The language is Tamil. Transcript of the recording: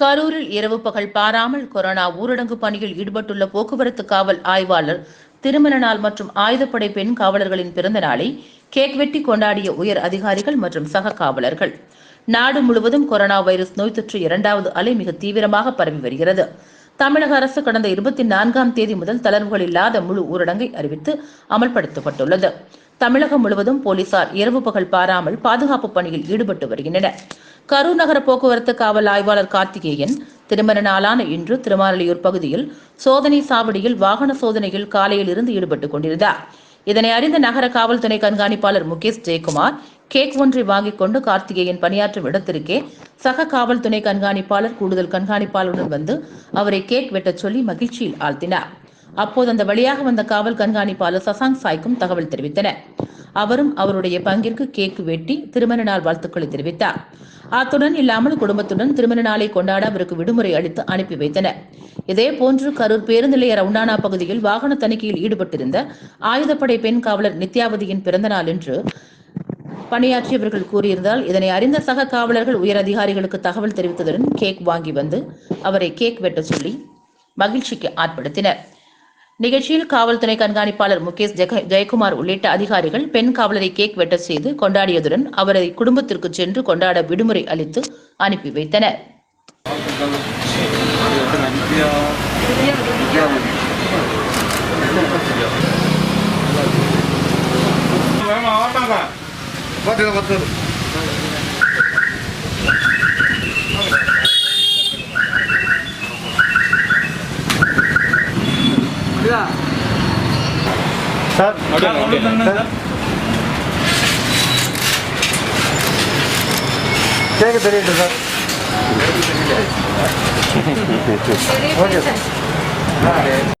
கரூரில் இரவு பகல் பாராமல் கொரோனா ஊரடங்கு பணியில் ஈடுபட்டுள்ள போக்குவரத்து காவல் ஆய்வாளர் திருமண நாள் மற்றும் ஆயுதப்படை பெண் காவலர்களின் பிறந்த நாளை கேக் வெட்டி கொண்டாடிய உயர் அதிகாரிகள் மற்றும் சக காவலர்கள். நாடு முழுவதும் கொரோனா வைரஸ் நோய் தொற்று இரண்டாவது அலை மிக தீவிரமாக பரவி வருகிறது. தமிழக அரசு கடந்த இருபத்தி நான்காம் தேதி முதல் தளர்வுகள் இல்லாத முழு ஊரடங்கை அறிவித்து அமல்படுத்தப்பட்டுள்ளது. தமிழகம் முழுவதும் போலீசார் இரவு பகல் பாராமல் பாதுகாப்பு பணியில் ஈடுபட்டு வருகின்றனர். கரூர் நகர போக்குவரத்து காவல் ஆய்வாளர் கார்த்திகேயன் திருமண நாளான இன்று திருமாரலியூர் பகுதியில் சோதனை சாவடியில் வாகன சோதனையில் காலையில் இருந்து ஈடுபட்டுக் கொண்டிருந்தார். இதனை அறிந்த நகர காவல் துணை கண்காணிப்பாளர் முகேஷ் ஜெயக்குமார் கேக் ஒன்றை வாங்கிக் கொண்டு கார்த்திகேயன் பணியாற்றும் இடத்திற்கே சக காவல் துணை கண்காணிப்பாளர் கூடுதல் கண்காணிப்பாளருடன் வந்து அவரை கேக் வெட்டச் சொல்லி மகிழ்ச்சியில் ஆழ்த்தினார். அப்போது அந்த வழியாக வந்த காவல் கண்காணிப்பாளர் சசாங் சாய்க்கும் தகவல் தெரிவித்தனர் அவரும் அவருடைய பங்கிற்கு கேக் வெட்டி திருமண நாள் வாழ்த்துக்களை தெரிவித்தார். அத்துடன் இல்லாமல் குடும்பத்துடன் திருமண நாளை கொண்டாட அவருக்கு விடுமுறை அளித்து அனுப்பி வைத்தனர். இதே போன்று கரூர் பேருந்து நிலைய ரவுண்டானா பகுதியில் வாகன தணிக்கையில் ஈடுபட்டிருந்த ஆயுதப்படை பெண் காவலர் நித்யாவதியின் பிறந்த நாள் என்று பணியாற்றியவர்கள் கூறியிருந்தால் இதனை அறிந்த சக காவலர்கள் உயர் அதிகாரிகளுக்கு தகவல் தெரிவித்ததுடன் கேக் வாங்கி வந்து அவரை கேக் வெட்ட சொல்லி மகிழ்ச்சிக்கு ஆட்படுத்தினர். நிகழ்ச்சியில் காவல்துறை கண்காணிப்பாளர் முகேஷ் ஜெயக்குமார் உள்ளிட்ட அதிகாரிகள் பெண் காவலரை கேக் வெட்ட செய்து கொண்டாடியதுடன் அவரை குடும்பத்திற்கு சென்று கொண்டாட விடுமுறை அளித்து அனுப்பி வைத்தனர். பார்த்துக்க కదా సార్ కేక్ తెలియదు సార్ ఓకే సార్